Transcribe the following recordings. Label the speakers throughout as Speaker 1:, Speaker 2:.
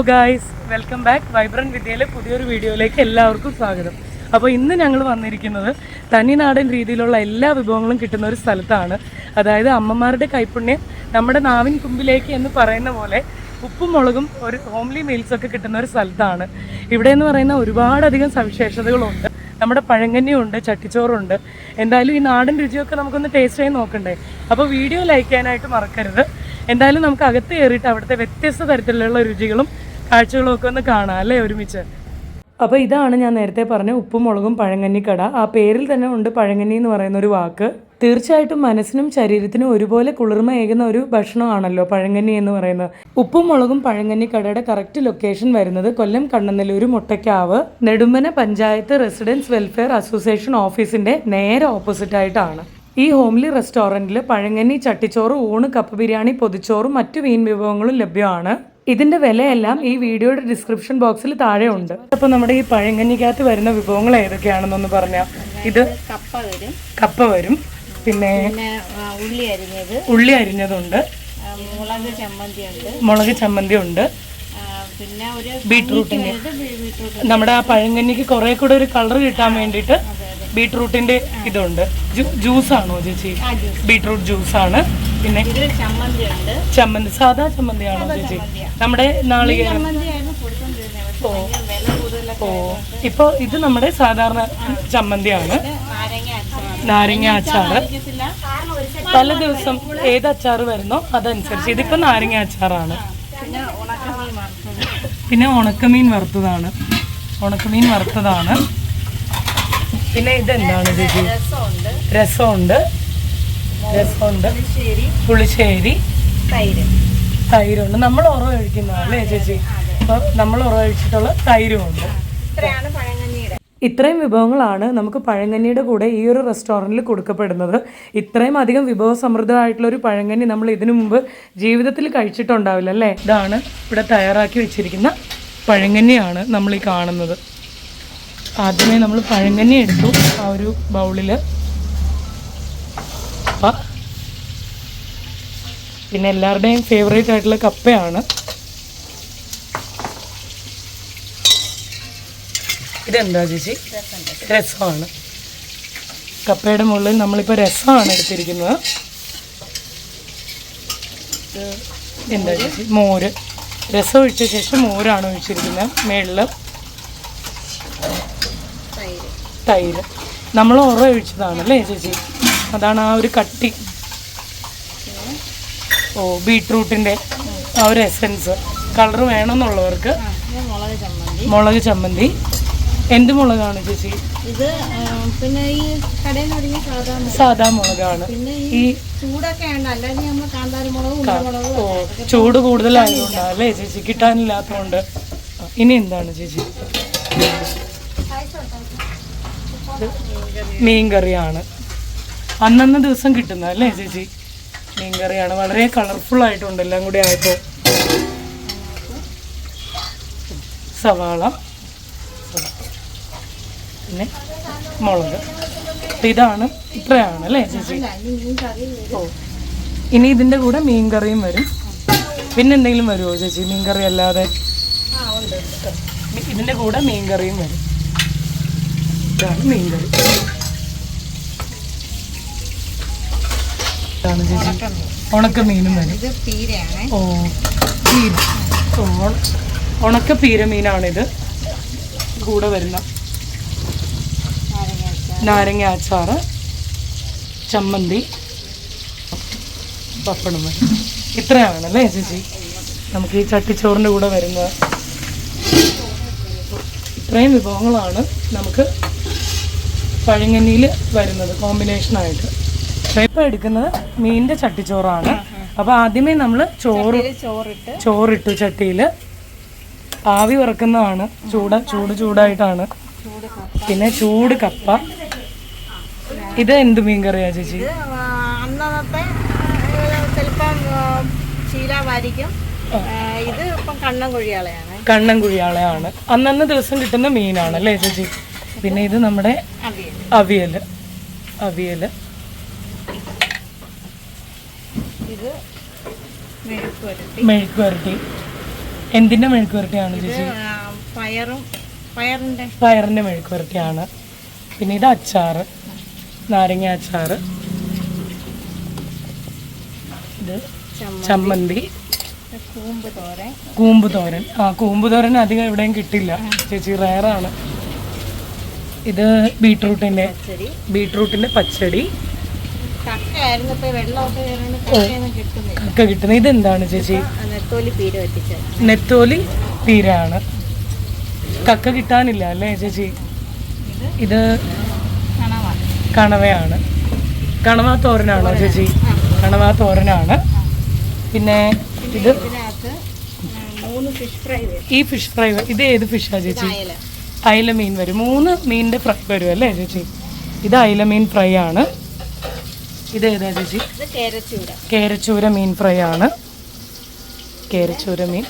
Speaker 1: Hello guys welcome back vibrant വിദ്യയിലെ പുതിയൊരു വീഡിയോയിലേക്ക് എല്ലാവർക്കും സ്വാഗതം. അപ്പോൾ ഇന്ന് ഞങ്ങൾ വന്നിരിക്കുന്നത് തനിനാടൻ രീതിയിലുള്ള എല്ലാ വിഭവങ്ങളും കിട്ടുന്ന ഒരു സ്ഥലത്താണ്. അതായത് അമ്മമാരുടെ കൈപ്പുണ്യം നമ്മുടെ നാവിൻ കുമ്പിലേക്ക് എന്ന് പറയുന്ന പോലെ ഉപ്പും മുളകും ഒരു ഹോംലി മീൽസൊക്കെ കിട്ടുന്ന ഒരു സ്ഥലത്താണ്. ഇവിടെ എന്ന് പറയുന്ന ഒരുപാടധികം സവിശേഷതകളുണ്ട്. നമ്മുടെ പഴങ്കഞ്ഞിയുണ്ട് ചട്ടിച്ചോറുണ്ട്. എന്തായാലും ഈ നാടൻ രുചിയൊക്കെ നമുക്കൊന്ന് ടേസ്റ്റ് ചെയ്ത് നോക്കണ്ടേ? അപ്പോൾ വീഡിയോ ലൈക്ക് ചെയ്യാനായിട്ട് മറക്കരുത്. എന്തായാലും നമുക്ക് അകത്ത് കയറിയിട്ട് അവിടുത്തെ വ്യത്യസ്ത തരത്തിലുള്ള രുചികളും കാഴ്ചകളും ഒക്കെ ഒന്ന് കാണാം അല്ലേ ഒരുമിച്ച്? അപ്പോൾ ഇതാണ് ഞാൻ നേരത്തെ പറഞ്ഞ ഉപ്പും മുളകും പഴങ്കഞ്ഞിക്കട. ആ പേരിൽ തന്നെ ഉണ്ട് പഴങ്ങന്നി എന്ന് പറയുന്ന ഒരു വാക്ക്. തീർച്ചയായിട്ടും മനസ്സിനും ശരീരത്തിനും ഒരുപോലെ കുളിർമയേകുന്ന ഒരു ഭക്ഷണമാണല്ലോ പഴങ്ങന്നി എന്ന് പറയുന്നത്. ഉപ്പും മുളകും പഴങ്കഞ്ഞിക്കടയുടെ കറക്റ്റ് ലൊക്കേഷൻ വരുന്നത് Kollam Kannanallur Muttakkavu. Nedumbana panchayat residence welfare association ഓഫീസിന്റെ നേരെ ഓപ്പോസിറ്റ് ആയിട്ടാണ്. ഈ ഹോംലി റെസ്റ്റോറന്റിൽ പഴങ്ങന്നി ചട്ടിച്ചോറ് ഊണ് കപ്പ് ബിരിയാണി പൊതിച്ചോറും മറ്റു മീൻ വിഭവങ്ങളും ലഭ്യമാണ്. ഇതിന്റെ വിലയെല്ലാം ഈ വീഡിയോയുടെ ഡിസ്ക്രിപ്ഷൻ ബോക്സിൽ താഴെ ഉണ്ട്. അപ്പോൾ നമ്മുടെ ഈ പഴങ്കഞ്ഞിക്കകത്ത് വരുന്ന വിഭവങ്ങൾ ഏതൊക്കെയാണെന്നൊന്ന് പറഞ്ഞാൽ ഇത്
Speaker 2: കപ്പ വരും.
Speaker 1: കപ്പ വരും. പിന്നെ
Speaker 2: ഉള്ളി അരിഞ്ഞത്.
Speaker 1: ഉള്ളി അരിഞ്ഞതുണ്ട്.
Speaker 2: മുളക് ചമ്മന്തി ഉണ്ട്
Speaker 1: മുളക് ചമ്മന്തി ഉണ്ട്
Speaker 2: പിന്നെ ഒരു
Speaker 1: ബീട്രൂട്ടിന്റെ നമ്മുടെ ആ പഴങ്കഞ്ഞിക്ക് കുറെ കൂടെ ഒരു കളർ കിട്ടാൻ വേണ്ടിയിട്ട് ബീട്രൂട്ടിന്റെ ഇതുണ്ട്. ജ്യൂസ് ആണോ ചേച്ചി? Beetroot juice. ആണ് പിന്നെ
Speaker 2: ചമ്മന്തി സാധാ
Speaker 1: ചമ്മന്തി സാധാ ചമ്മന്തിയാണോ ചേച്ചി? നമ്മുടെ നാളികേരം.
Speaker 2: ഓ.
Speaker 1: ഓ. ഇപ്പൊ ഇത് നമ്മുടെ സാധാരണ ചമ്മന്തിയാണ്.
Speaker 2: നാരങ്ങ
Speaker 1: അച്ചാറ്. പല ദിവസം ഏത് അച്ചാർ വരുന്നോ അതനുസരിച്ച് ഇതിപ്പോ നാരങ്ങ അച്ചാറാണ്.
Speaker 2: പിന്നെ ഉണക്കമീൻ
Speaker 1: പിന്നെ ഉണക്കമീൻ വറുത്തതാണ്. ഉണക്കമീൻ വറുത്തതാണ്. പിന്നെ ഇതെന്താണ് ചേച്ചി?
Speaker 2: രസമുണ്ട്.
Speaker 1: രസമുണ്ട്.
Speaker 2: പുളിശ്ശേരി. തൈര്.
Speaker 1: തൈരുണ്ട്. നമ്മൾ ഉറവ് കഴിക്കുന്നതല്ലേ ചേച്ചി? അപ്പൊ നമ്മൾ ഉറവ് കഴിച്ചിട്ടുള്ള തൈരും ഉണ്ട്
Speaker 2: ഇത്രയാണ്
Speaker 1: ഇത്രയും വിഭവങ്ങളാണ് നമുക്ക് പഴങ്കഞ്ഞിയുടെ കൂടെ ഈ ഒരു റെസ്റ്റോറന്റിൽ കൊടുക്കപ്പെടുന്നത്. ഇത്രയും അധികം വിഭവസമൃദ്ധമായിട്ടുള്ള ഒരു പഴങ്കഞ്ഞി നമ്മൾ ഇതിനു മുമ്പ് ജീവിതത്തിൽ കഴിച്ചിട്ടുണ്ടാവില്ല അല്ലേ? ഇതാണ് ഇവിടെ തയ്യാറാക്കി വെച്ചിരിക്കുന്ന പഴങ്കഞ്ഞിയാണ് നമ്മൾ ഈ കാണുന്നത്. ആദ്യമേ നമ്മൾ പഴങ്കഞ്ഞി എടുത്തു ആ ഒരു ബൗളിൽ കപ്പ. പിന്നെ എല്ലാവരുടെയും ഫേവറേറ്റ് ആയിട്ടുള്ള കപ്പയാണ്. ഇതെന്താ ചേച്ചി? രസമാണ്. കപ്പയുടെ മുകളിൽ നമ്മളിപ്പോൾ രസമാണ് എടുത്തിരിക്കുന്നത്. എന്താ ചേച്ചി? മോര്. രസം ഒഴിച്ച ശേഷം മോരാണ് ഒഴിച്ചിരിക്കുന്നത്.
Speaker 2: തൈര്
Speaker 1: തൈര്. നമ്മൾ ഉറ ഒഴിച്ചതാണല്ലേ ചേച്ചി? അതാണ് ആ ഒരു കട്ടി. ഓ ബീട്രൂട്ടിന്റെ ആ ഒരു എസൻസ്. കളർ വേണമെന്നുള്ളവർക്ക്
Speaker 2: മുളക് ചമ്മന്തി.
Speaker 1: എന്ത് മുളകാണ് ചേച്ചി?
Speaker 2: ഇത് പിന്നെ ഈ കടയിൽ
Speaker 1: സാധാ മുളകാണ്. ഈ
Speaker 2: ചൂടൊക്കെ
Speaker 1: ഓ ചൂട് കൂടുതലായതുകൊണ്ടാണ് അല്ലേ ചേച്ചി? കിട്ടാനില്ലാത്തതുകൊണ്ട്. ഇനി എന്താണ് ചേച്ചി? മീൻകറിയാണ്. അന്നന്ന് ദിവസം കിട്ടുന്നത് അല്ലേ ചേച്ചി? മീൻകറിയാണ്. വളരെ കളർഫുൾ ആയിട്ടുണ്ട്. എല്ലാം കൂടി ആയപ്പോൾ സവാള. പിന്നെ മുളക്. അപ്പൊ ഇതാണ് ഇത്രയാണ് അല്ലേ ചേച്ചി? ഓ. ഇനി ഇതിന്റെ കൂടെ മീൻ കറിയും വരും. പിന്നെ എന്തെങ്കിലും വരുമോ ചേച്ചി? മീൻ കറി അല്ലാതെ. ഇതിന്റെ കൂടെ മീൻ കറിയും വരും. ഇതാണ് മീൻ കറി ഉണക്ക മീനും വരും. ഓ പീര. ഓ ഉണ- ഉണക്ക പീര മീനാണിത് കൂടെ വരുന്ന
Speaker 2: നാരങ്ങ
Speaker 1: അച്ചാറ്. ചമ്മന്തി പപ്പടം വരും. ഇത്രയാണല്ലേ ചേച്ചി? നമുക്ക് ഈ ചട്ടിച്ചോറിന്റെ കൂടെ വരുന്ന ഇത്രയും വിഭവങ്ങളാണ് നമുക്ക് പഴങ്ങനിയിൽ വരുന്നത് കോമ്പിനേഷനായിട്ട് ഇപ്പം എടുക്കുന്നത് മീനിന്റെ ചട്ടിച്ചോറാണ്. അപ്പോൾ ആദ്യമേ നമ്മൾ ചോറ്
Speaker 2: ചോറിട്ട്.
Speaker 1: ചോറിട്ടു ചട്ടിയിൽ ആവി വറക്കുന്നതാണ്. ചൂട് ചൂട് ചൂടായിട്ടാണ്. പിന്നെ ചൂട് കപ്പ. ഇത് എന്ത് മീൻ കറിയാ ചേച്ചി
Speaker 2: അന്നത്തെ ചിലപ്പം ശീലാവായിരിക്കും ഇത് ഇപ്പം കണ്ണൻ കൊഴിയാളയാണ്.
Speaker 1: കണ്ണൻ കുഴിയാളയാണ്. അന്നന്ന് ദിവസം കിട്ടുന്ന മീനാണ് അല്ലേ ചേച്ചി പിന്നെ ഇത് നമ്മുടെ
Speaker 2: അവിയൽ
Speaker 1: അവിയൽ അവിയൽ
Speaker 2: ഇത് മെഴുക്ക് വരട്ടി.
Speaker 1: എന്തിന്റെ മെഴുക്ക് വരട്ടിയാണ് ചേച്ചി?
Speaker 2: പയറും പയറിന്റെ.
Speaker 1: പയറിന്റെ മെഴുക്ക് വരട്ടിയാണ്. പിന്നെ ഇത് അച്ചാറ്. നാരങ്ങ അച്ചാറ്. ഇത് ചമ്മന്തി.
Speaker 2: കൂമ്പ് തോരൻ.
Speaker 1: ആ കൂമ്പ് തോരൻ അധികം എവിടെയും കിട്ടില്ല. ചേച്ചി റയറാണ്. ഇത് ബീട്രൂട്ടിന്റെ ബീട്രൂട്ടിന്റെ പച്ചടി. ഒക്കെ കിട്ടുന്നത് ഇതെന്താണ് ചേച്ചി?
Speaker 2: നെത്തോലി
Speaker 1: പീരാണ് തീരാണ് കക്ക കിട്ടാനില്ല അല്ലേ ചേച്ചി?
Speaker 2: ഇത്
Speaker 1: ഇത്
Speaker 2: കണവ.
Speaker 1: കണവയാണ്. കണവ തോരനാണോ ചേച്ചി? കണവ തോരനാണ്. പിന്നെ ഇത് ഈ ഫിഷ് ഫ്രൈ ഇത് ഏത് ഫിഷാ ചേച്ചി?
Speaker 2: അയല
Speaker 1: അയില. മീൻ വരും. മൂന്ന് മീനിന്റെ ഫ്രൈ വരും അല്ലേ ചേച്ചി? ഇത് അയല മീൻ ഫ്രൈ ആണ്. ഇത് ഏതാ ചേച്ചി? കേരച്ചൂര. മീൻ ഫ്രൈ ആണ്. കേരച്ചൂര മീൻ.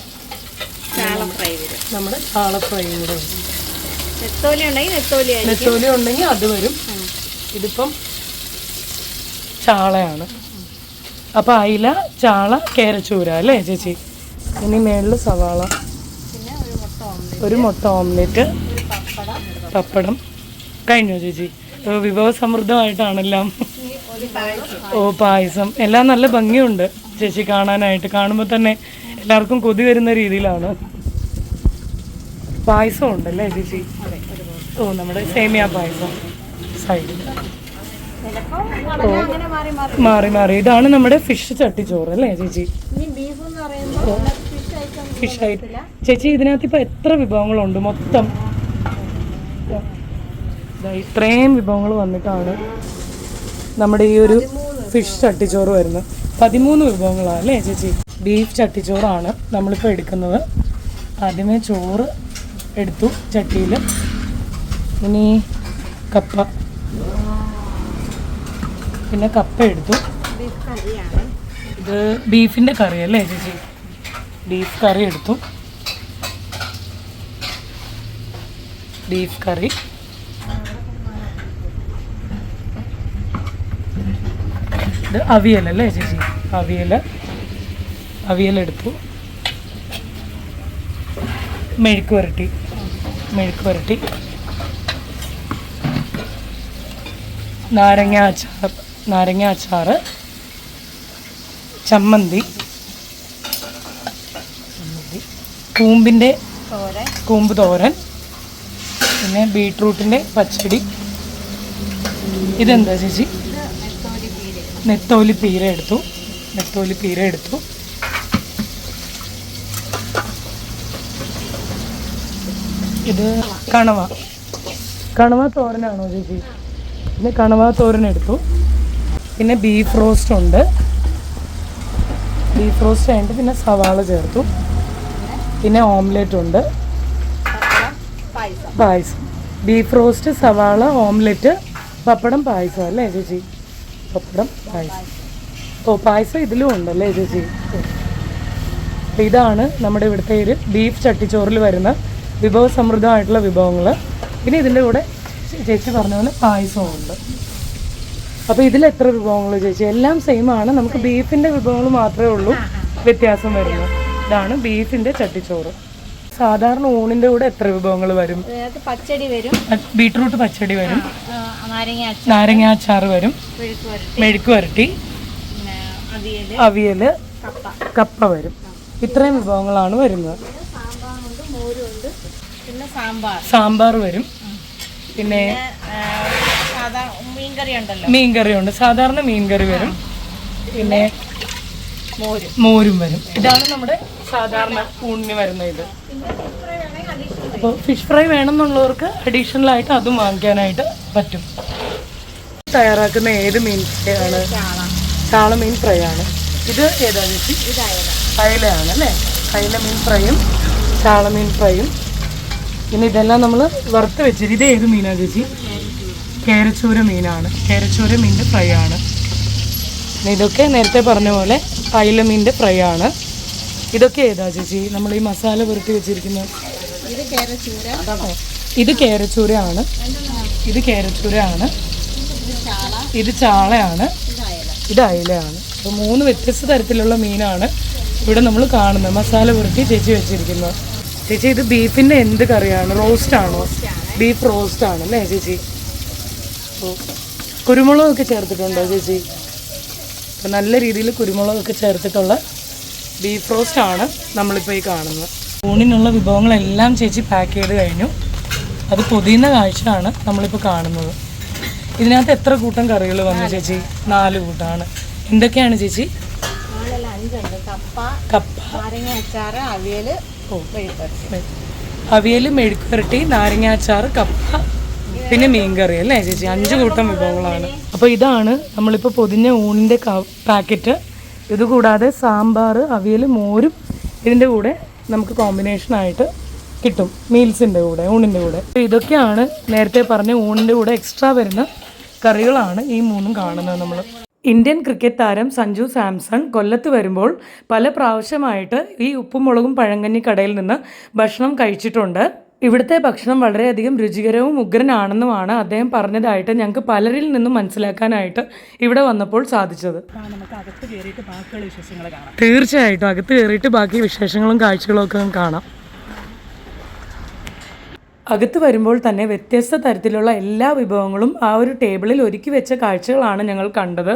Speaker 1: നമ്മുടെ ചാള ഫ്രൈ കൂടെ.
Speaker 2: നെത്തോലി ഉണ്ടെങ്കിൽ
Speaker 1: അത് വരും. ഇതിപ്പം ചാളയാണ്. അപ്പൊ അയില ചാള കേരച്ചൂര അല്ലേ ചേച്ചി? ഇനി മേളിൽ സവാള.
Speaker 2: പിന്നെ ഒരു മുട്ട ഓംലെറ്റ്. പപ്പടം.
Speaker 1: കഴിഞ്ഞോ ചേച്ചി? വിഭവ വിഭവസമൃദ്ധമായിട്ടാണെല്ലാം. ഓ പായസം. എല്ലാം നല്ല ഭംഗിയുണ്ട്. ചേച്ചി കാണാനായിട്ട് കാണുമ്പോൾ തന്നെ എല്ലാവർക്കും കൊതി വരുന്ന രീതിയിലാണ്. പായസം ഉണ്ടല്ലേ ചേച്ചി. ഓ നമ്മുടെ സേമിയ പായസം സൈഡിൽ
Speaker 2: മാറി മാറി.
Speaker 1: ഇതാണ് നമ്മുടെ ഫിഷ് ചട്ടിച്ചോറ് അല്ലേ ചേച്ചി?
Speaker 2: ഫിഷ്
Speaker 1: ആയിട്ട് ചേച്ചി ഇതിനകത്ത് ഇപ്പൊ എത്ര വിഭവങ്ങളുണ്ട് മൊത്തം? ഇത്രയും വിഭവങ്ങൾ വന്നിട്ടാണ് നമ്മുടെ ഈ ഒരു ഫിഷ് ചട്ടിച്ചോറ് വരുന്നത് പതിമൂന്ന് വിഭവങ്ങളാണ് അല്ലേ ചേച്ചി? ബീഫ് ചട്ടിച്ചോറാണ് നമ്മളിപ്പോൾ എടുക്കുന്നത്. ആദ്യമേ ചോറ് എടുത്തു ചട്ടിയിൽ ഇനി കപ്പ. പിന്നെ കപ്പ എടുത്തു. ഇത് ബീഫിന്റെ കറി അല്ലേ ചേച്ചി? ബീഫ് കറി എടുത്തു. Beef curry. ഇത് അവിയൽ അല്ലേ ചേച്ചി? അവിയൽ അവിയലെടുത്തു മെഴുക്ക് വരട്ടി. മെഴുക്ക് വരട്ടി. നാരങ്ങ അച്ചാർ നാരങ്ങ അച്ചാറ് ചമ്മന്തി കൂമ്പിന്റെ
Speaker 2: തോരൻ.
Speaker 1: കൂമ്പ് തോരൻ. പിന്നെ ബീട്രൂട്ടിന്റെ പച്ചടി. ഇതെന്താ ചേച്ചി?
Speaker 2: നെത്തോലി പീര
Speaker 1: എടുത്തു. നെത്തോലി പീര എടുത്തു. ഇത് കണവ. കണവ തോരനാണോ ചേച്ചി? പിന്നെ കണവ തോരൻ എടുത്തു. പിന്നെ ബീഫ് റോസ്റ്റ് ഉണ്ട്. ബീഫ് റോസ്റ്റ് ആയിട്ട് പിന്നെ സവാള ചേർത്തു. പിന്നെ ഓംലെറ്റ് ഉണ്ട്.
Speaker 2: പായസം.
Speaker 1: ബീഫ് റോസ്റ്റ് സവാള ഓംലെറ്റ് പപ്പടം പായസം അല്ലേ ചേച്ചി? പപ്പടം പായസം ഓ പായസം ഇതിലും ഉണ്ടല്ലേ ചേച്ചി? അപ്പോൾ ഇതാണ് നമ്മുടെ ഇവിടുത്തെ ഒരു ബീഫ് ചട്ടിച്ചോറിൽ വരുന്ന വിഭവ സമൃദ്ധമായിട്ടുള്ള വിഭവങ്ങൾ. പിന്നെ ഇതിന്റെ കൂടെ ചേച്ചി പറഞ്ഞ പോലെ പായസവും ഉണ്ട്. അപ്പോൾ ഇതിൽ എത്ര വിഭവങ്ങൾ ചേച്ചി? എല്ലാം സെയിം ആണ്. നമുക്ക് ബീഫിന്റെ വിഭവങ്ങൾ മാത്രമേ ഉള്ളൂ വ്യത്യാസം വരുന്നത്. ഇതാണ് ബീഫിന്റെ ചട്ടിച്ചോറ്. സാധാരണ ഊണിന്റെ കൂടെ എത്ര വിഭവങ്ങൾ വരും?
Speaker 2: പച്ചടി വരും.
Speaker 1: ബീട്രൂട്ട് പച്ചടി വരും.
Speaker 2: നാരങ്ങ അച്ചാർ.
Speaker 1: വരും.
Speaker 2: മെഴുക്ക് വരട്ടി.
Speaker 1: അവിയൽ.
Speaker 2: കപ്പ.
Speaker 1: വരും. ഇത്രയും വിഭവങ്ങളാണ് വരുന്നത്.
Speaker 2: സാമ്പാർ
Speaker 1: സാമ്പാർ. വരും. പിന്നെ
Speaker 2: മീൻകറി ഉണ്ടല്ലോ.
Speaker 1: മീൻകറി ഉണ്ട്. സാധാരണ മീൻകറി വരും. പിന്നെ
Speaker 2: മോര്.
Speaker 1: വരും. ഇതാണ് നമ്മുടെ സാധാരണ ഊണിന് വരുന്ന ഇത്. അപ്പോൾ ഫിഷ് ഫ്രൈ വേണമെന്നുള്ളവർക്ക് അഡീഷണൽ ആയിട്ട് അതും വാങ്ങിക്കാനായിട്ട് പറ്റും. തയ്യാറാക്കുന്ന ഏത് മീൻ ഫ്രൈ ആണ്
Speaker 2: ചാള
Speaker 1: മീൻ ഫ്രൈ ആണ് ഇത് ഏതാ ചേച്ചി? അയലയാണ് അല്ലേ? അയല മീൻ ഫ്രൈയും ചാള മീൻ ഫ്രൈയും. പിന്നെ ഇതെല്ലാം നമ്മൾ വറുത്ത് വെച്ചിട്ട് ഇത് ഏത് മീനാണ് ചേച്ചി? കേരച്ചൂര മീനാണ്. കേരച്ചൂര മീനിന്റെ ഫ്രൈ ആണ് ഇതൊക്കെ നേരത്തെ പറഞ്ഞ പോലെ അയില മീന്റെ ഫ്രൈ ആണ്. ഇതൊക്കെ ഏതാ ചേച്ചി? നമ്മൾ ഈ മസാല പുരട്ടി വെച്ചിരിക്കുന്ന
Speaker 2: ഇത് കേരച്ചൂര.
Speaker 1: ഇത് കേരച്ചൂരയാണ്. ഇത് കേരച്ചൂരയാണ്.
Speaker 2: ഇത്
Speaker 1: ചാളയാണ്.
Speaker 2: ഇത് അയല.
Speaker 1: അയിലയാണ്. അപ്പോൾ മൂന്ന് വ്യത്യസ്ത തരത്തിലുള്ള മീനാണ് ഇവിടെ നമ്മൾ കാണുന്നത്. മസാല പുരട്ടി ചേച്ചി വെച്ചിരിക്കുന്നത് ചേച്ചി ഇത് ബീഫിന്റെ എന്ത് കറിയാണ്? റോസ്റ്റ് ആണോ? ബീഫ് റോസ്റ്റ് ആണ് അല്ലേ ചേച്ചി? കുരുമുളകൊക്കെ ചേർത്തിട്ടുണ്ടോ ചേച്ചി? അപ്പം നല്ല രീതിയിൽ കുരുമുളകൊക്കെ ചേർത്തിട്ടുള്ള ബീഫ് റോസ്റ്റ് ആണ് നമ്മളിപ്പോൾ ഈ കാണുന്നത്. ഊണിനുള്ള വിഭവങ്ങളെല്ലാം ചേച്ചി പാക്ക് ചെയ്ത് കഴിഞ്ഞു. അത് പൊതിയുന്ന കാഴ്ചയാണ് നമ്മളിപ്പോൾ കാണുന്നത്. ഇതിനകത്ത് എത്ര കൂട്ടം കറികൾ വന്നു ചേച്ചി? നാല് കൂട്ടമാണ് എന്തൊക്കെയാണ് ചേച്ചി? അവിയൽ മെഴുക്കുരട്ടി നാരങ്ങ അച്ചാർ കപ്പ പിന്നെ മീൻകറി അല്ലേ ചേച്ചി? അഞ്ച് കൂട്ടം വിഭവങ്ങളാണ്. അപ്പോൾ ഇതാണ് നമ്മളിപ്പോൾ പൊതിഞ്ഞ ഊണിന്റെ പാക്കറ്റ്. ഇത് കൂടാതെ സാമ്പാർ അവിയൽ മോരും ഇതിന്റെ കൂടെ നമുക്ക് കോമ്പിനേഷൻ ആയിട്ട് കിട്ടും. മീൽസിന്റെ കൂടെ ഊണിന്റെ കൂടെ. ഇതൊക്കെയാണ് നേരത്തെ പറഞ്ഞ ഊണിന്റെ കൂടെ എക്സ്ട്രാ വരുന്ന കറികളാണ് ഈ മൂന്നും കാണുന്നത് നമ്മൾ ഇന്ത്യൻ ക്രിക്കറ്റ് താരം സഞ്ജു സാംസൺ കൊല്ലത്ത് വരുമ്പോൾ പല പ്രാവശ്യമായിട്ട് ഈ ഉപ്പും മുളകും പഴങ്കഞ്ഞി കടയിൽ നിന്ന് ഭക്ഷണം കഴിച്ചിട്ടുണ്ട്. ഇവിടുത്തെ ഭക്ഷണം വളരെയധികം രുചികരവും ഉഗ്രനാണെന്നുമാണ് അദ്ദേഹം പറഞ്ഞതായിട്ട് ഞങ്ങൾക്ക് പലരിൽ നിന്നും മനസ്സിലാക്കാനായിട്ട് ഇവിടെ വന്നപ്പോൾ സാധിച്ചത്. തീർച്ചയായിട്ടും അകത്ത് കയറിയിട്ട് ബാക്കി വിശേഷങ്ങളും കാഴ്ചകളും ഒക്കെ കാണാം. അകത്ത് വരുമ്പോൾ തന്നെ വ്യത്യസ്ത തരത്തിലുള്ള എല്ലാ വിഭവങ്ങളും ആ ഒരു ടേബിളിൽ ഒരുക്കി വെച്ച കാഴ്ചകളാണ് ഞങ്ങൾ കണ്ടത്.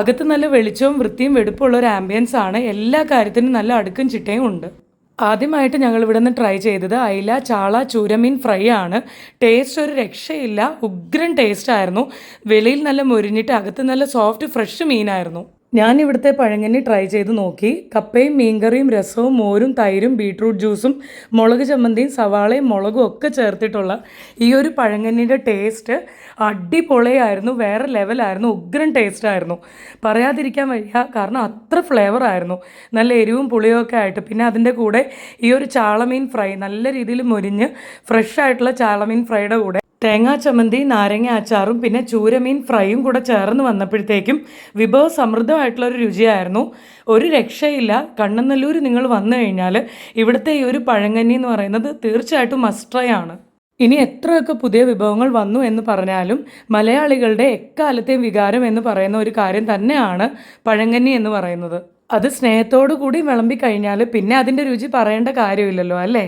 Speaker 1: അകത്ത് നല്ല വെളിച്ചവും വൃത്തിയും വെടുപ്പുള്ള ഒരു ആംബിയൻസ് ആണ്. എല്ലാ കാര്യത്തിനും നല്ല അടുക്കും ചിട്ടയും ഉണ്ട്. ആദ്യമായിട്ട് ഞങ്ങൾ ഇവിടെ നിന്ന് ട്രൈ ചെയ്തത് അയില ചാള ചൂരമീൻ ഫ്രൈ ആണ്. ടേസ്റ്റ് ഒരു രക്ഷയില്ല. ഉഗ്രൻ ടേസ്റ്റ് ആയിരുന്നു. വെളിയിൽ നല്ല മുരിഞ്ഞിട്ട് അകത്ത് നല്ല സോഫ്റ്റ് ഫ്രഷ് മീനായിരുന്നു. ഞാൻ ഇവിടുത്തെ പഴങ്കഞ്ഞി ട്രൈ ചെയ്ത് നോക്കി. കപ്പയും മീൻകറിയും രസവും മോരും തൈരും ബീട്രൂട്ട് ജ്യൂസും മുളക് ചമ്മന്തിയും സവാളയും മുളകും ഒക്കെ ചേർത്തിട്ടുള്ള ഈ ഒരു പഴങ്കഞ്ഞിയുടെ ടേസ്റ്റ് അടിപൊളിയായിരുന്നു വേറെ ലെവലായിരുന്നു ഉഗ്രൻ ടേസ്റ്റ് ആയിരുന്നു. പറയാതിരിക്കാൻ വയ്യ കാരണം അത്ര ഫ്ലേവർ ആയിരുന്നു. നല്ല എരിവും പുളിയും ഒക്കെ ആയിട്ട്. പിന്നെ അതിന്റെ കൂടെ ഈ ഒരു ചാളമീൻ ഫ്രൈ നല്ല രീതിയിൽ മുരിഞ്ഞ് ഫ്രഷ് ആയിട്ടുള്ള ചാളമീൻ ഫ്രൈയുടെ കൂടെ. തേങ്ങാ ചമ്മന്തി നാരങ്ങ അച്ചാറും പിന്നെ ചൂരമീൻ ഫ്രൈയും കൂടെ ചേർന്ന് വന്നപ്പോഴത്തേക്കും വിഭവ സമൃദ്ധമായിട്ടുള്ള ഒരു രുചിയായിരുന്നു. ഒരു രക്ഷയില്ല. കണ്ണനല്ലൂർ നിങ്ങൾ വന്നു കഴിഞ്ഞാൽ ഇവിടുത്തെ ഈ ഒരു പഴങ്കന്നി എന്ന് പറയുന്നത് തീർച്ചയായിട്ടും മസ്റ്റ് ആണ്. ഇനി എത്രയൊക്കെ പുതിയ വിഭവങ്ങൾ വന്നു എന്ന് പറഞ്ഞാലും മലയാളികളുടെ എക്കാലത്തെയും വികാരം എന്ന് പറയുന്ന ഒരു കാര്യം തന്നെയാണ് പഴങ്കഞ്ഞി എന്ന് പറയുന്നത്. അത് സ്നേഹത്തോടു കൂടി വിളമ്പി കഴിഞ്ഞാൽ പിന്നെ അതിന്റെ രുചി പറയേണ്ട കാര്യമില്ലല്ലോ അല്ലേ?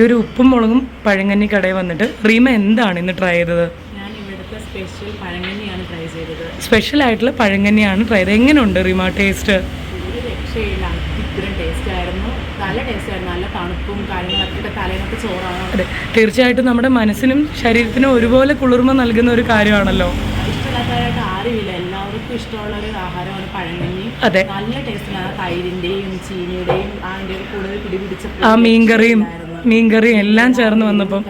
Speaker 1: ഒരു ഉപ്പും മുളകും പഴങ്കഞ്ഞി കടയിൽ വന്നിട്ട് റീമ എന്താണ് ഇന്ന് ട്രൈ ചെയ്തത്?
Speaker 3: സ്പെഷ്യൽ
Speaker 1: ആയിട്ടുള്ള പഴങ്കഞ്ഞിയാണ് ട്രൈ ചെയ്തത്. എങ്ങനെയുണ്ട് റീമ ടേസ്റ്റ് അതെ. തീർച്ചയായിട്ടും നമ്മുടെ മനസ്സിനും ശരീരത്തിനും ഒരുപോലെ കുളിർമ നൽകുന്ന ഒരു കാര്യമാണല്ലോ.
Speaker 3: ഇഷ്ടമുള്ള ഒരു ആഹാരമാണ് പഴങ്കഞ്ഞി
Speaker 1: അതെ.
Speaker 3: നല്ല ടേസ്റ്റിലാണ് തൈരിന്റെയും ചീനിയുടെയും അതിന്റെ കൂടുതൽ
Speaker 1: ആ മീൻകറിയും മീൻകറിയും എല്ലാം ചേർന്ന് വന്നപ്പം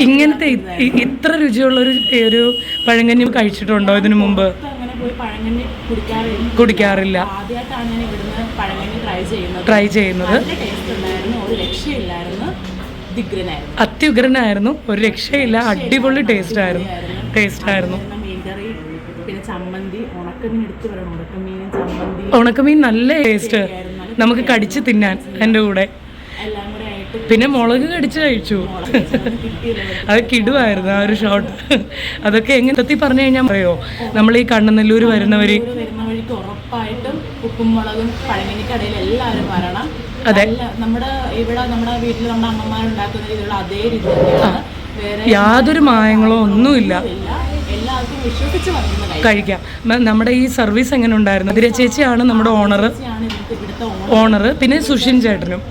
Speaker 1: ഇങ്ങനത്തെ ഇത്ര രുചിയുള്ള ഒരു ഒരു പഴങ്കഞ്ഞി കഴിച്ചിട്ടുണ്ടോ ഇതിനു മുമ്പ്?
Speaker 3: കുടിക്കാറില്ല. ട്രൈ ചെയ്യുന്നത്.
Speaker 1: അത്യുഗ്രനായിരുന്നു. ഒരു രക്ഷയില്ല. അടിപൊളി ടേസ്റ്റ് ആയിരുന്നു. ടേസ്റ്റ് ആയിരുന്നു.
Speaker 3: ഉണക്കമീൻ
Speaker 1: നല്ല ടേസ്റ്റ് നമുക്ക് കടിച്ച് തിന്നാൻ എന്റെ കൂടെ. പിന്നെ മുളക് കടിച്ച് കഴിച്ചു. അത് കിടുവായിരുന്നു ആ ഒരു ഷോട്ട് അതൊക്കെ എങ്ങനെ തത്തി പറഞ്ഞു കഴിഞ്ഞാൽ പറയോ നമ്മൾ ഈ കണ്ണനെല്ലൂർ വരുന്നവർ
Speaker 3: വരുന്ന വഴിക്ക് ഉറപ്പായിട്ടും ഉപ്പും മുളകും പഴങ്ങനിക്കടയിൽ എല്ലാവരും വരണം.
Speaker 1: അതെ.
Speaker 3: നമ്മുടെ ഇവിടെ നമ്മുടെ വീട്ടിൽ നമ്മുടെ അമ്മമാർ ഉണ്ടാക്കുന്ന രീതിയിലുള്ള അതേ രീതി
Speaker 1: യാതൊരു മായങ്ങളോ ഒന്നുമില്ല. കഴിക്കാം. നമ്മുടെ ഈ സർവീസ് എങ്ങനെ ഉണ്ടായിരുന്നു? അതിരച്ചേച്ചിയാണ് ചേച്ചിയാണ് നമ്മുടെ ഓണർ ഓണർ പിന്നെ സുഷിൻ ചേട്ടനും.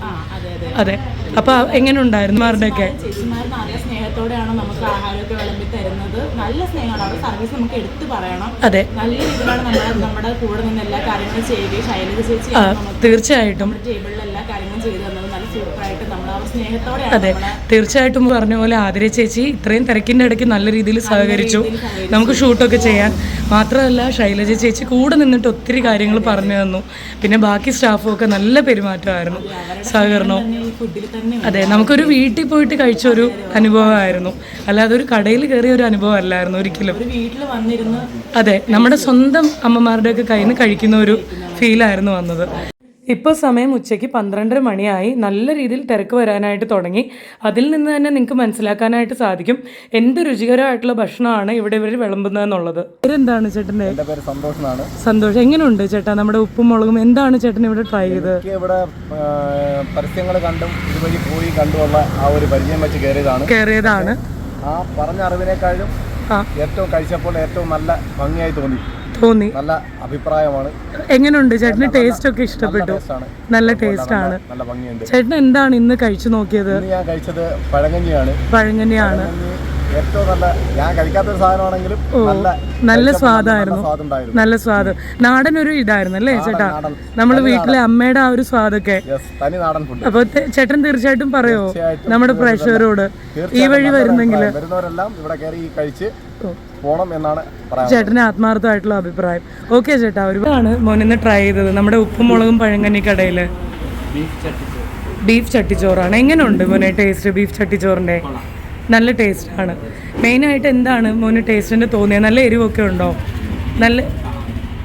Speaker 3: അതെ
Speaker 1: അപ്പൊ എങ്ങനെ ഉണ്ടായിരുന്നു മാരുടെയൊക്കെ
Speaker 3: ചേച്ചിമാർ നല്ല സ്നേഹത്തോടെയാണ് നമുക്ക് ആഹാരമൊക്കെ വിളമ്പി തരുന്നത്. നല്ല സ്നേഹമാണ്. അവിടെ സർവീസ് നമുക്ക് എടുത്തു പറയണം.
Speaker 1: അതെ.
Speaker 3: നല്ല രീതിയിലാണ് നമ്മുടെ നമ്മുടെ കൂടെ നിന്ന് എല്ലാ കാര്യങ്ങളും ചെയ്യുകയും ശൈലജ ചേച്ചി
Speaker 1: തീർച്ചയായിട്ടും.
Speaker 3: ടേബിളിൽ എല്ലാ കാര്യങ്ങളും ചെയ്തു
Speaker 1: അതെ. തീർച്ചയായിട്ടും പറഞ്ഞ പോലെ ആതിര ചേച്ചി ഇത്രയും തിരക്കിന്റെ ഇടയ്ക്ക് നല്ല രീതിയിൽ സഹകരിച്ചു. നമുക്ക് ഷൂട്ടൊക്കെ ചെയ്യാൻ. മാത്രമല്ല ശൈലജ ചേച്ചി കൂടെ നിന്നിട്ട് ഒത്തിരി കാര്യങ്ങൾ പറഞ്ഞു തന്നു. പിന്നെ ബാക്കി സ്റ്റാഫും ഒക്കെ നല്ല പെരുമാറ്റമായിരുന്നു. സഹകരണവും അതെ നമുക്കൊരു വീട്ടിൽ പോയിട്ട് കഴിച്ച ഒരു അനുഭവമായിരുന്നു. അല്ലാതെ ഒരു കടയിൽ കയറിയ ഒരു അനുഭവം അല്ലായിരുന്നു ഒരിക്കലും അതെ നമ്മുടെ സ്വന്തം അമ്മമാരുടെയൊക്കെ കയ്യിൽ നിന്ന് കഴിക്കുന്ന ഒരു ഫീലായിരുന്നു വന്നത്. ഇപ്പോൾ സമയം ഉച്ചയ്ക്ക് പന്ത്രണ്ടര മണിയായി. നല്ല രീതിയിൽ തിരക്ക് വരാനായിട്ട് തുടങ്ങി. അതിൽ നിന്ന് തന്നെ നിങ്ങൾക്ക് മനസ്സിലാക്കാനായിട്ട് സാധിക്കും എന്ത് രുചികരമായിട്ടുള്ള ഭക്ഷണമാണ് ഇവിടെ ഇവർ വിളമ്പുന്നതെന്നുള്ളത്. എന്താണ്
Speaker 4: ചേട്ടന്റെ? പേര് സന്തോഷ് എന്നാണ്.
Speaker 1: സന്തോഷം എങ്ങനെയുണ്ട് ചേട്ടാ നമ്മുടെ ഉപ്പും മുളകും? എന്താണ് ചേട്ടൻ ഇവിടെ ട്രൈ ചെയ്തത്?
Speaker 4: ഇവിടെ പരസ്യങ്ങൾ കണ്ടും ഇതുവഴി പോയി കണ്ടുമുള്ള ആ ഒരു പരിചയം വെച്ച് കയറിയതാണ്.
Speaker 1: കയറിയതാണ്.
Speaker 4: ആ പറഞ്ഞ അറിവിനേക്കാളും ഏറ്റവും കഴിച്ചപ്പോൾ ഏറ്റവും നല്ല ഭംഗിയായി തോന്നി.
Speaker 1: തോന്നി.
Speaker 4: നല്ല അഭിപ്രായമാണ്.
Speaker 1: എങ്ങനെയുണ്ട് ചേട്ടന് ടേസ്റ്റ് ഒക്കെ ഇഷ്ടപ്പെട്ടു. നല്ല ടേസ്റ്റ് ആണ്. ചേട്ടൻ എന്താണ് ഇന്ന് കഴിച്ചു നോക്കിയത്?
Speaker 4: ഞാൻ കഴിച്ചത് പഴങ്കഞ്ഞിയാണ്.
Speaker 1: പഴങ്ങനെയാണ്
Speaker 4: പഴങ്കഞ്ഞി ഏറ്റവും നല്ല ഞാൻ കഴിക്കാത്തൊരു സാധനമാണെങ്കിലും നല്ല
Speaker 1: നല്ല സ്വാദായിരുന്നു
Speaker 4: നല്ല
Speaker 1: സ്വാദ്. നാടൻ ഒരു ഇതായിരുന്നു അല്ലേ ചേട്ടാ?
Speaker 4: നമ്മൾ
Speaker 1: നമ്മൾ വീട്ടിലെ അമ്മയുടെ ആ ഒരു സ്വാദൊക്കെ.
Speaker 4: യെസ് തനി നാടൻ ഫുഡ്
Speaker 1: അപ്പൊ ചേട്ടൻ തീർച്ചയായിട്ടും പറയോ? നമ്മുടെ പ്രേക്ഷകരോട് ഈ വഴി വരുന്നെങ്കിൽ
Speaker 4: അഭിപ്രായം. വരുന്നവരെല്ലാം ഇവിടെ കയറി കഴിച്ച് പോണം എന്നാണ് പറയാൻ
Speaker 1: ചേട്ടന് ആത്മാർത്ഥമായിട്ടുള്ള അഭിപ്രായം. ഓക്കെ ചേട്ടാ ഒരുപാടാണ് മോനിന്ന് ട്രൈ ചെയ്തത്. നമ്മുടെ ഉപ്പും മുളകും പഴങ്കഞ്ഞി കടയിൽ ബീഫ് ചട്ടിച്ചോറാണ്. എങ്ങനെയുണ്ട് മോനെ ടേസ്റ്റ് ബീഫ് ചട്ടിച്ചോറിന്റെ നല്ല ടേസ്റ്റാണ്. മെയിനായിട്ട് എന്താണ് മോന് ടേസ്റ്റിന്റെ തോന്നിയത്? നല്ല എരിവൊക്കെ ഉണ്ടോ? നല്ല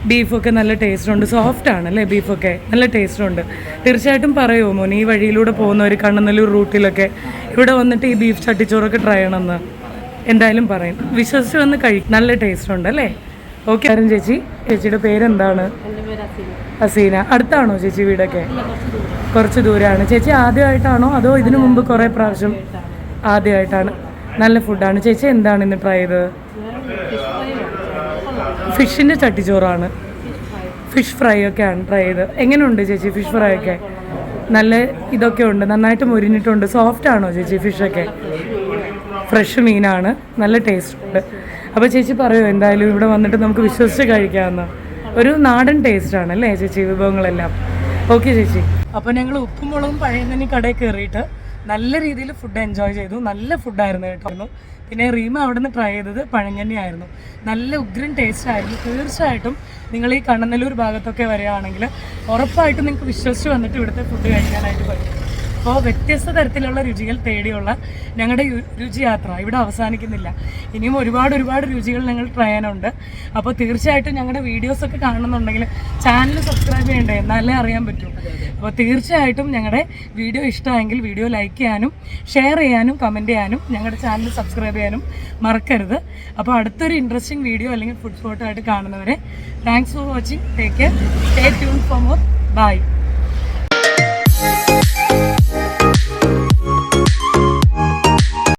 Speaker 1: ബീഫൊക്കെ നല്ല ടേസ്റ്റ് ഉണ്ട് സോഫ്റ്റ് ആണ് അല്ലേ ബീഫൊക്കെ? നല്ല ടേസ്റ്റ് ഉണ്ട് തീർച്ചയായിട്ടും പറയുമോ മോനെ ഈ വഴിയിലൂടെ പോകുന്നവർ കണ്ണനല്ലൂർ റൂട്ടിലൊക്കെ ഇവിടെ വന്നിട്ട് ഈ ബീഫ് ചട്ടിച്ചോറൊക്കെ ട്രൈ ചെയ്യണമെന്ന്. എന്തായാലും പറയും. വിശ്വസിച്ച് വന്ന് കഴിക്കും നല്ല ടേസ്റ്റ് ഉണ്ട് അല്ലേ? ഓക്കെ. ആരും ചേച്ചി ചേച്ചിയുടെ പേരെന്താണ്? ഹസീന അടുത്താണോ ചേച്ചി വീടൊക്കെ? കുറച്ച് ദൂരമാണ്. ചേച്ചി ആദ്യമായിട്ടാണോ അതോ ഇതിനു മുമ്പ് കുറേ പ്രാവശ്യം ആദ്യമായിട്ടാണ്. നല്ല ഫുഡാണ് ചേച്ചി എന്താണ് ഇന്ന് ട്രൈ ചെയ്തത്? ഫിഷിന്റെ ചട്ടിച്ചോറാണ്. ഫിഷ് ഫ്രൈ ഒക്കെയാണ് ട്രൈ ചെയ്തത്. എങ്ങനെയുണ്ട് ചേച്ചി ഫിഷ് ഫ്രൈ ഒക്കെ? നല്ല ഇതൊക്കെ ഉണ്ട്. നന്നായിട്ട് മുരിഞ്ഞിട്ടുണ്ട്. സോഫ്റ്റ് ആണോ ചേച്ചി ഫിഷൊക്കെ ഫ്രഷ് മീനാണ്. നല്ല ടേസ്റ്റ് ഉണ്ട്. അപ്പോൾ ചേച്ചി പറയൂ എന്തായാലും ഇവിടെ വന്നിട്ട് നമുക്ക് വിശ്വസിച്ച് കഴിക്കാമെന്ന് ഒരു നാടൻ ടേസ്റ്റ് ആണ് അല്ലേ ചേച്ചി വിഭവങ്ങളെല്ലാം? ഓക്കെ ചേച്ചി. അപ്പോൾ ഞങ്ങൾ ഉപ്പും മുളകും പഴയതന്നെ കടയിൽ കയറിയിട്ട് നല്ല രീതിയിൽ ഫുഡ് എൻജോയ് ചെയ്തു. നല്ല ഫുഡായിരുന്നു കേട്ടോ. പിന്നെ റീമ അവിടെ നിന്ന് ട്രൈ ചെയ്തത് പഴങ്കഞ്ഞി ആയിരുന്നു നല്ല ഉഗ്രൻ ടേസ്റ്റ് ആയിരുന്നു. തീർച്ചയായിട്ടും നിങ്ങൾ ഈ കണ്ണനല്ലൂർ ഭാഗത്തൊക്കെ വരികയാണെങ്കിൽ ഉറപ്പായിട്ടും നിങ്ങൾക്ക് വിശ്വസിച്ച് വന്നിട്ട് ഇവിടുത്തെ ഫുഡ് കഴിക്കാനായിട്ട് പറ്റും. അപ്പോൾ വ്യത്യസ്ത തരത്തിലുള്ള രുചികൾ തേടിയുള്ള ഞങ്ങളുടെ രുചി യാത്ര ഇവിടെ അവസാനിക്കുന്നില്ല. ഇനിയും ഒരുപാട് ഒരുപാട് രുചികൾ ഞങ്ങൾ ട്രൈ ചെയ്യാനുണ്ട്. അപ്പോൾ തീർച്ചയായിട്ടും ഞങ്ങളുടെ വീഡിയോസൊക്കെ കാണുന്നുണ്ടെങ്കിൽ ചാനൽ സബ്സ്ക്രൈബ് ചെയ്യണ്ടേ? എന്നാലേ അറിയാൻ പറ്റൂ. അപ്പോൾ തീർച്ചയായിട്ടും ഞങ്ങളുടെ വീഡിയോ ഇഷ്ടമായെങ്കിൽ വീഡിയോ ലൈക്ക് ചെയ്യാനും ഷെയർ ചെയ്യാനും കമന്റ് ചെയ്യാനും ഞങ്ങളുടെ ചാനൽ സബ്സ്ക്രൈബ് ചെയ്യാനും മറക്കരുത്. അപ്പോൾ അടുത്തൊരു ഇൻട്രസ്റ്റിംഗ് വീഡിയോ അല്ലെങ്കിൽ ഫുഡ് ഫോട്ടോ ആയിട്ട് കാണുന്നവരെ thanks for watching take care stay tune for more bye